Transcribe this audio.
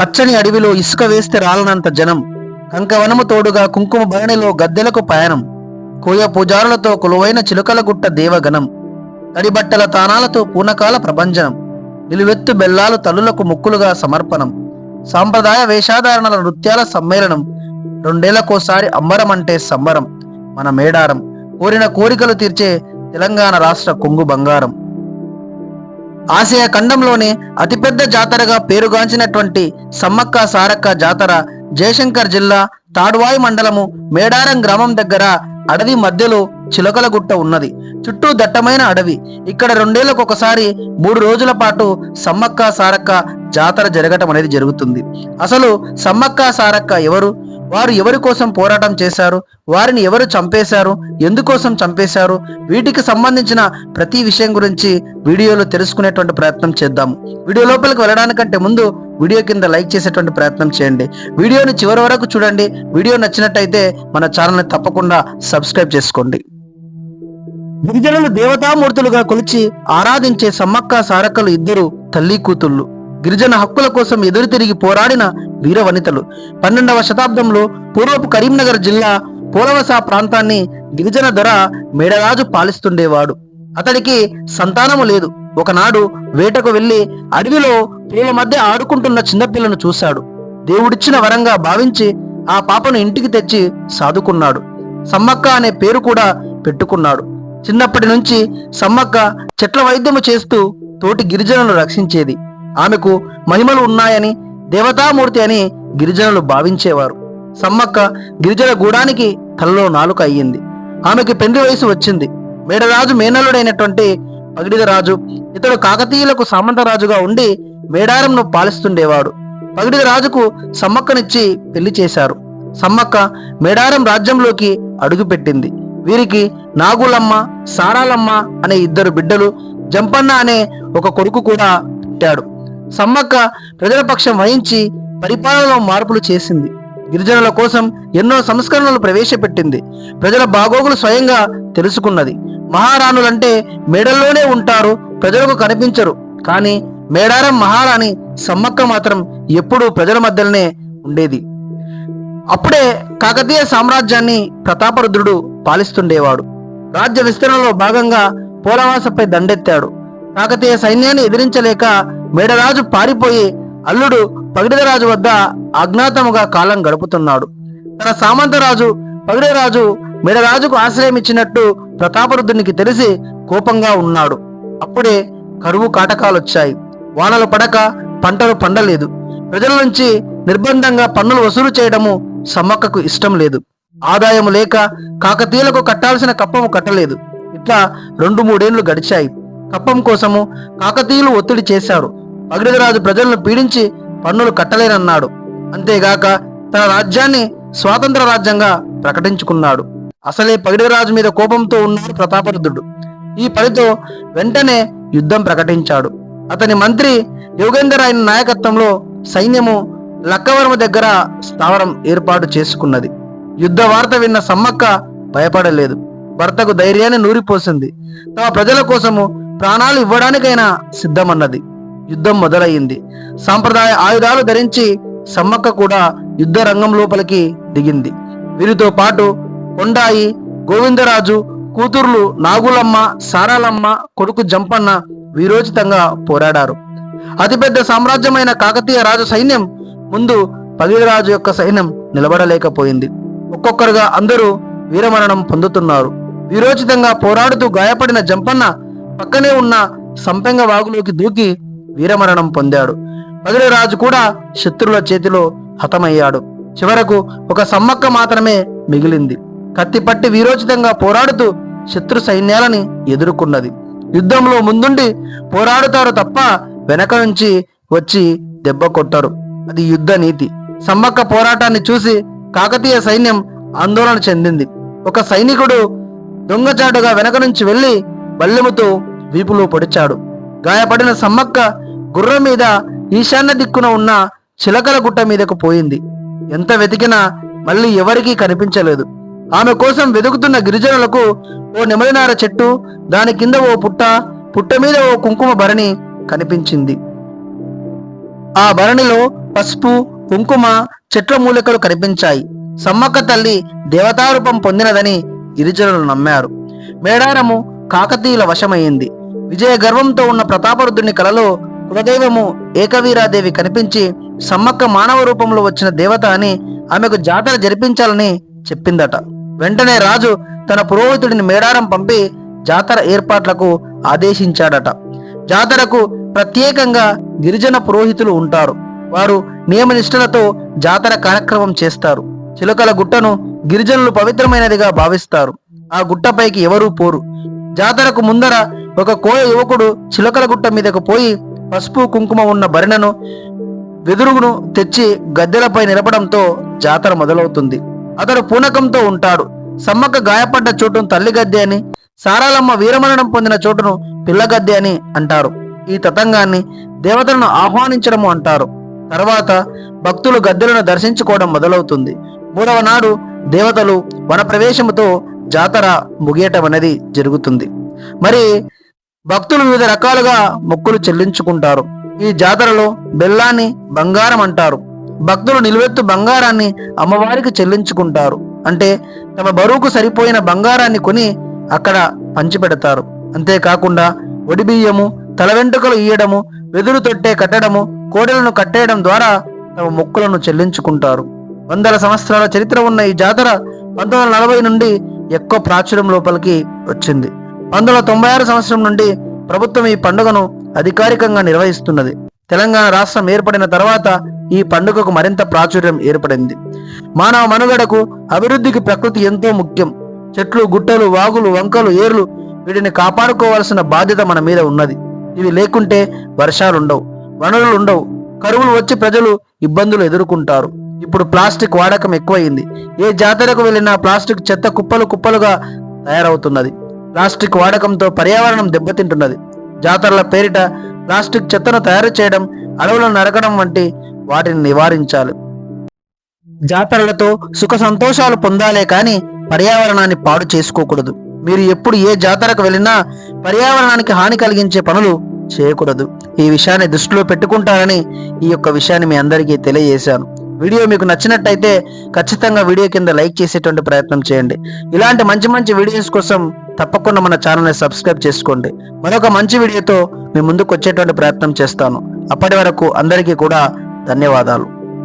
పచ్చని అడవిలో ఇసుక వేస్తే రాలనంత జనం. కంకవనము తోడుగా కుంకుమ భరణిలో గద్దెలకు పయనం. కోయ పూజారులతో కొలువైన చిలుకలగుట్ట దేవగణం. తడిబట్టల తానాలతో పూనకాల ప్రభంజనం. నిలువెత్తు బెల్లాలు తల్లులకు ముక్కులుగా సమర్పణం. సాంప్రదాయ వేషాధారణల నృత్యాల సమ్మేళనం. రెండేళ్ళకోసారి అమ్మరం అంటే సంబరం. మన మేడారం. కోరిన కోరికలు తీర్చే తెలంగాణ రాష్ట్ర కొంగు బంగారం. ఆసియా ఖండంలోనే అతిపెద్ద జాతరగా పేరుగాంచినటువంటి సమ్మక్క సారక్క జాతర జయశంకర్ జిల్లా తాడువాయి మండలము మేడారం గ్రామం దగ్గర అడవి మధ్యలో చిలకలగుట్ట ఉన్నది. చుట్టూ దట్టమైన అడవి. ఇక్కడ రెండేళ్ళకు ఒకసారి మూడు రోజుల పాటు సమ్మక్క సారక్క జాతర జరగటం అనేది జరుగుతుంది. అసలు సమ్మక్క సారక్క ఎవరు? వారు ఎవరి కోసం పోరాటం చేశారు? వారిని ఎవరు చంపేశారు? ఎందుకోసం చంపేశారు? వీటికి సంబంధించిన ప్రతి విషయం గురించి వీడియోలో తెలుసుకునేటువంటి ప్రయత్నం చేద్దాము వీడియో లోపలికి వెళ్ళడానికంటే ముందు వీడియో కింద లైక్ చేసేటువంటి ప్రయత్నం చేయండి. వీడియోని చివరి వరకు చూడండి. వీడియో నచ్చినట్టయితే మన ఛానల్ని తప్పకుండా సబ్స్క్రైబ్ చేసుకోండి. గిరిజనులు దేవతామూర్తులుగా కొలిచి ఆరాధించే సమ్మక్క సారక్కలు ఇద్దరు తల్లి కూతుళ్ళు. గిరిజన హక్కుల కోసం ఎదురు తిరిగి పోరాడిన వీరవనితలు పన్నెండవ శతాబ్దంలో పూర్వపు కరీంనగర్ జిల్లా పోలవస ప్రాంతాన్ని గిరిజన దొర మేడరాజు పాలిస్తుండేవాడు. అతడికి సంతానము లేదు. ఒకనాడు వేటకు వెళ్ళి అడవిలో పూల మధ్య ఆడుకుంటున్న చిన్నపిల్లను చూశాడు. దేవుడిచ్చిన వరంగా భావించి ఆ పాపను ఇంటికి తెచ్చి సాదుకున్నాడు. సమ్మక్క అనే పేరు కూడా పెట్టుకున్నాడు. చిన్నప్పటి నుంచి సమ్మక్క చెట్ల వైద్యము చేస్తూ తోటి గిరిజనులను రక్షించేది. ఆమెకు మహిమలు ఉన్నాయని దేవతామూర్తి అని గిరిజనులు భావించేవారు. సమ్మక్క గిరిజన గూడానికి తలలో నాలుక అయ్యింది. ఆమెకి పెండ్లి వయసు వచ్చింది. మేడరాజు మేనల్లుడైనటువంటి పగిడిదరాజు ఇతడు కాకతీయులకు సామంతరాజుగా ఉండి మేడారంను పాలిస్తుండేవాడు. పగిడిదరాజుకు సమ్మక్కనిచ్చి పెళ్ళి చేశారు. సమ్మక్క మేడారం రాజ్యంలోకి అడుగుపెట్టింది. వీరికి నాగులమ్మ సారాలమ్మ అనే ఇద్దరు బిడ్డలు జంపన్న అనే ఒక కొడుకు కూడా పుట్టాడు. సమ్మక్క ప్రజల పక్షం వహించి పరిపాలనలో మార్పులు చేసింది. గిరిజనుల కోసం ఎన్నో సంస్కరణలు ప్రవేశపెట్టింది. ప్రజల బాగోగులు స్వయంగా తెలుసుకున్నది. మహారాణులంటే మేడల్లోనే ఉంటారు ప్రజలకు కనిపించరు. కానీ మేడారం మహారాణి సమ్మక్క మాత్రం ఎప్పుడూ ప్రజల మధ్యలోనే ఉండేది. అప్పుడే కాకతీయ సామ్రాజ్యాన్ని ప్రతాపరుద్రుడు పాలిస్తుండేవాడు. రాజ్య విస్తరణలో భాగంగా పోలవాసపై దండెత్తాడు. కాకతీయ సైన్యాన్ని ఎదిరించలేక మేడరాజు పారిపోయి అల్లుడు పగిడిదరాజు వద్ద అజ్ఞాతముగా కాలం గడుపుతున్నాడు. తన సామంతరాజు పగిడిరాజు మేడరాజుకు ఆశ్రయం ఇచ్చినట్టు ప్రతాపరుద్రునికి తెలిసి కోపంగా ఉన్నాడు. అప్పుడే కరువు కాటకాలొచ్చాయి. వానలు పడక పంటలు పండలేదు. ప్రజల నుంచి నిర్బంధంగా పన్నులు వసూలు చేయడము సమ్మక్కకు ఇష్టం లేదు. ఆదాయం లేక కాకతీయులకు కట్టాల్సిన కప్పము కట్టలేదు. ఇట్లా రెండు మూడేళ్ళు గడిచాయి. కప్పం కోసము కాకతీయులు ఒత్తిడి చేశారు. భగీరథరాజు ప్రజలను పీడించి పన్నులు కట్టలేనన్నాడు. అంతేగాక తన రాజ్యాన్ని స్వాతంత్ర రాజ్యంగా ప్రకటించుకున్నాడు. అసలే పగిడిరాజు మీద కోపంతో ఉన్నాడు ప్రతాపరుద్రుడు. ఈ పనితో వెంటనే యుద్ధం ప్రకటించాడు. అతని మంత్రి యోగేందర్ నాయకత్వంలో సైన్యము లక్కవరము దగ్గర స్థావరం ఏర్పాటు చేసుకున్నది. యుద్ధ వార్త విన్న సమ్మక్క భయపడలేదు. భర్తకు ధైర్యాన్ని నూరిపోసింది. తమ ప్రజల కోసము ప్రాణాలు ఇవ్వడానికైనా సిద్ధమన్నది. యుద్ధం మొదలయ్యింది. సాంప్రదాయ ఆయుధాలు ధరించి సమ్మక్క కూడా యుద్ధ రంగం లోపలికి దిగింది. వీరితో పాటు కొండాయి గోవిందరాజు కూతుర్లు నాగులమ్మ సారాలమ్మ కొడుకు జంపన్న వీరోచితంగా పోరాడారు. అతిపెద్ద సామ్రాజ్యమైన కాకతీయ రాజు సైన్యం ముందు పగిలిరాజు యొక్క సైన్యం నిలబడలేకపోయింది. ఒక్కొక్కరుగా అందరూ వీరమరణం పొందుతున్నారు. వీరోచితంగా పోరాడుతూ గాయపడిన జంపన్న పక్కనే ఉన్న సంపెంగ వాగులోకి దూకి వీరమరణం పొందాడు. పగిడిరాజు కూడా శత్రువుల చేతిలో హతమయ్యాడు. చివరకు ఒక సమ్మక్క మాత్రమే మిగిలింది. కత్తిపట్టి వీరోచితంగా పోరాడుతూ శత్రు సైన్యాలని ఎదుర్కొన్నది. యుద్ధంలో ముందుండి పోరాడుతారు తప్ప వెనక నుంచి వచ్చి దెబ్బ కొట్టరు. అది యుద్ధ నీతి. సమ్మక్క పోరాటాన్ని చూసి కాకతీయ సైన్యం ఆందోళన చెందింది. ఒక సైనికుడు దొంగచాటుగా వెనక నుంచి వెళ్ళి బల్లెముతో వీపులో పొడిచాడు. గాయపడిన సమ్మక్క గుర్రం మీద ఈశాన్య దిక్కున ఉన్న చిలకల గుట్ట మీదకు పోయింది. ఎంత వెతికినా మళ్ళీ ఎవరికీ కనిపించలేదు. ఆమె కోసం వెతుకుతున్న గిరిజనులకు ఓ నెమలినార చెట్టు దాని కింద ఓ పుట్ట పుట్ట మీద ఓ కుంకుమ భరణి కనిపించింది. ఆ భరణిలో పసుపు కుంకుమ చెట్ల మూలికలు కనిపించాయి. సమ్మక్క తల్లి దేవతారూపం పొందినదని గిరిజనులు నమ్మారు. మేడారము కాకతీయుల వశమైంది. విజయ గర్వంతో ఉన్న ప్రతాపరుద్రుని కలలో కులదైవము ఏకవీరాదేవి కనిపించి సమ్మక్క మానవ రూపంలో వచ్చిన దేవత అని ఆమెకు జాతర జరిపించాలని చెప్పిందట. వెంటనే రాజు తన పురోహితుడిని మేడారం పంపి జాతర ఏర్పాట్లకు ఆదేశించాడట. జాతరకు ప్రత్యేకంగా గిరిజన పురోహితులు ఉంటారు. వారు నియమనిష్టలతో జాతర కార్యక్రమం చేస్తారు. చిలుకల గుట్టను గిరిజనులు పవిత్రమైనదిగా భావిస్తారు. ఆ గుట్టపైకి ఎవరూ పోరు. జాతరకు ముందర ఒక కోయ యువకుడు చిలకల గుట్ట మీదకు పోయి పసుపు కుంకుమ ఉన్న భరిణను వెదురుగును తెచ్చి గద్దెలపై నిలపడంతో జాతర మొదలవుతుంది. అతడు పూనకంతో ఉంటాడు. సమ్మక్క గాయపడ్డ చోటును తల్లి గద్దె అని సారాలమ్మ వీరమరణం పొందిన చోటును పిల్లగద్దె అని అంటారు. ఈ తతంగాన్ని దేవతలను ఆహ్వానించడము అంటారు. తర్వాత భక్తులు గద్దెలను దర్శించుకోవడం మొదలవుతుంది. మూడవ నాడు దేవతలు వనప్రవేశముతో జాతర ముగియటం అనేది జరుగుతుంది. మరి భక్తులు వివిధ రకాలుగా మొక్కులు చెల్లించుకుంటారు. ఈ జాతరలో బెల్లాన్ని బంగారం అంటారు. భక్తులు నిలువెత్తు బంగారాన్ని అమ్మవారికి చెల్లించుకుంటారు. అంటే తమ బరువుకు సరిపోయిన బంగారాన్ని కొని అక్కడ పంచిపెడతారు. అంతేకాకుండా ఒడి బియ్యము తల వెంట్రుకలు ఇయ్యడము వెదురు తొట్టే కట్టడము కోడెలను కట్టేయడం ద్వారా తమ మొక్కులను చెల్లించుకుంటారు. వందల సంవత్సరాల చరిత్ర ఉన్న ఈ జాతర పంతొమ్మిది వందల నలభై నుండి ఎక్కువ ప్రాచుర్యం లోపలికి వచ్చింది. పంతొమ్మిది వందల తొంభై ఆరు సంవత్సరం నుండి ప్రభుత్వం ఈ పండుగను అధికారికంగా నిర్వహిస్తున్నది. తెలంగాణ రాష్ట్రం ఏర్పడిన తర్వాత ఈ పండుగకు మరింత ప్రాచుర్యం ఏర్పడింది. మానవ మనుగడకు అభివృద్ధికి ప్రకృతి ఎంతో ముఖ్యం. చెట్లు గుట్టలు వాగులు వంకలు ఏర్లు వీటిని కాపాడుకోవాల్సిన బాధ్యత మన మీద ఉన్నది. ఇవి లేకుంటే వర్షాలుండవు వనరులు ఉండవు. కరువులు వచ్చి ప్రజలు ఇబ్బందులు ఎదుర్కొంటారు. ఇప్పుడు ప్లాస్టిక్ వాడకం ఎక్కువైంది. ఏ జాతరకు వెళ్ళినా ప్లాస్టిక్ చెత్త కుప్పలు కుప్పలుగా తయారవుతున్నది. ప్లాస్టిక్ వాడకంతో పర్యావరణం దెబ్బతింటున్నది. జాతరల పేరిట ప్లాస్టిక్ చెత్తను తయారు చేయడం అడవులను నరకడం వంటి వాటిని నివారించాలి. జాతరలతో సుఖ సంతోషాలు పొందాలే కానీ పర్యావరణాన్ని పాడు చేసుకోకూడదు. మీరు ఎప్పుడు ఏ జాతరకు వెళ్ళినా పర్యావరణానికి హాని కలిగించే పనులు చేయకూడదు. ఈ విషయాన్ని దృష్టిలో పెట్టుకుంటారని ఈ యొక్క విషయాన్ని మీ అందరికీ తెలియజేశాను. వీడియో మీకు నచ్చినట్టయితే ఖచ్చితంగా వీడియో కింద లైక్ చేసేటువంటి ప్రయత్నం చేయండి. ఇలాంటి మంచి మంచి వీడియోస్ కోసం తప్పకుండా మన ఛానల్ని సబ్స్క్రైబ్ చేసుకోండి. మరొక మంచి వీడియోతో మీ ముందుకు వచ్చేటువంటి ప్రయత్నం చేస్తాను. అప్పటి వరకు అందరికీ కూడా ధన్యవాదాలు.